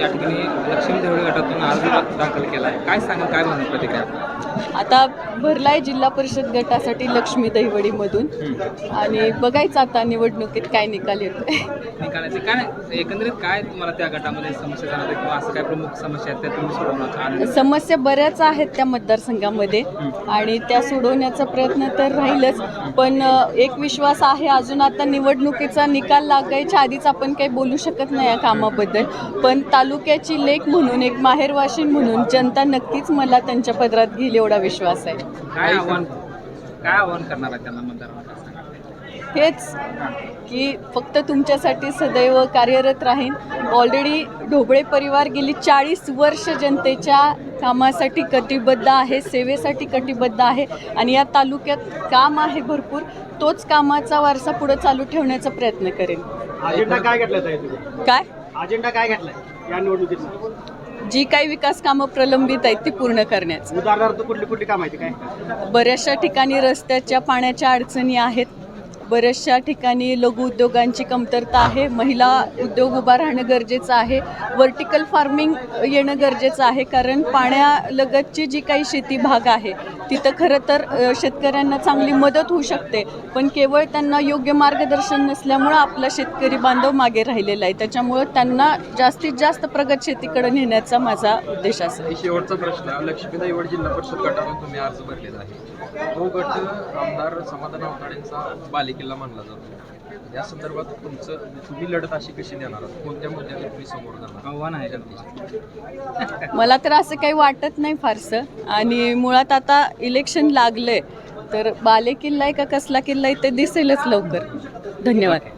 या ठिकाणी लक्ष्मी देवळी गटातून अर्ज दाखल केला आहे. काय सांगाल काय म्हणून प्रतिक्रिया? आता भरलाय जिल्हा परिषद गटासाठी लक्ष्मी दहिवडीमधून. आणि बघायचं आता निवडणुकीत काय निकाल येतोय. निकालाचे काय एकंदरीत काय तुम्हाला त्या गटामध्ये समस्या जाणवतात किंवा असं काय प्रमुख समस्या आहेत त्या तुम्ही आनंद? समस्या बऱ्याच आहेत त्या मतदारसंघामध्ये. आणि त्या सोडवण्याचा प्रयत्न तर राहीलच. पण एक विश्वास आहे अजून आता निवडणुकीचा निकाल लागायच्या आधीच आपण काही बोलू शकत नाही या कामाबद्दल. पण तालुक्याची लेख म्हणून एक माहेरवाशीन म्हणून जनता नक्कीच मला त्यांच्या पदरात घेईल एवढा विश्वास आहे. काय आव्हान काय आव्हान करणार आहे त्यांना मतदारांना हेच की फक्त तुमच्यासाठी सदैव कार्यरत राहीन. ऑलरेडी ढोबळे परिवार गेली चाळीस वर्ष जनतेच्या कामासाठी कटिबद्ध आहे सेवेसाठी कटिबद्ध आहे आणि या तालुक्यात काम आहे भरपूर. तोच कामाचा वारसा पुढे चालू ठेवण्याचा प्रयत्न करेन. अजेंडा काय? अजेंडा काय घेतलाय या निवडणुकीचा जी काही विकास कामं प्रलंबित आहेत ती पूर्ण करण्याचं. उदाहरणार्थ कुठली कुठली काम आहे काय? बऱ्याचशा ठिकाणी रस्त्याच्या पाण्याच्या अडचणी आहेत. बऱ्याचशा ठिकाणी लघुउद्योगांची कमतरता आहे. महिला उद्योग उभा राहणं गरजेचं आहे. वर्टिकल फार्मिंग येणं गरजेचं आहे कारण पाण्यालगतची जी काही शेती भाग आहे तिथं खरं तर शेतकऱ्यांना चांगली मदत होऊ शकते. पण केवळ त्यांना योग्य मार्गदर्शन नसल्यामुळं आपला शेतकरी बांधव मागे राहिलेला आहे. त्याच्यामुळं त्यांना जास्तीत जास्त प्रगत शेतीकडे नेण्याचा माझा उद्देश असेल शेवटचा प्रश्न लक्ष्मी जिल्हा परिषद गटातून तुम्ही अर्ज भरलेला आहे. तो गट आमदार समाधान अवताडेंचा बालेकिल्ला मानला जातो. या संदर्भात तुमचं तुम्ही लढत अशी कशी देणार आहात? कोणत्या मुद्द्याने तुम्ही समोर जाणार आव्हान आहे जनतेचे मला तर असं काही वाटत नाही फारसं. आणि मुळात आता इलेक्शन लागलंय. तर बाले किल्ला आहे का कसला किल्ला आहे ते दिसेलच लवकर. धन्यवाद.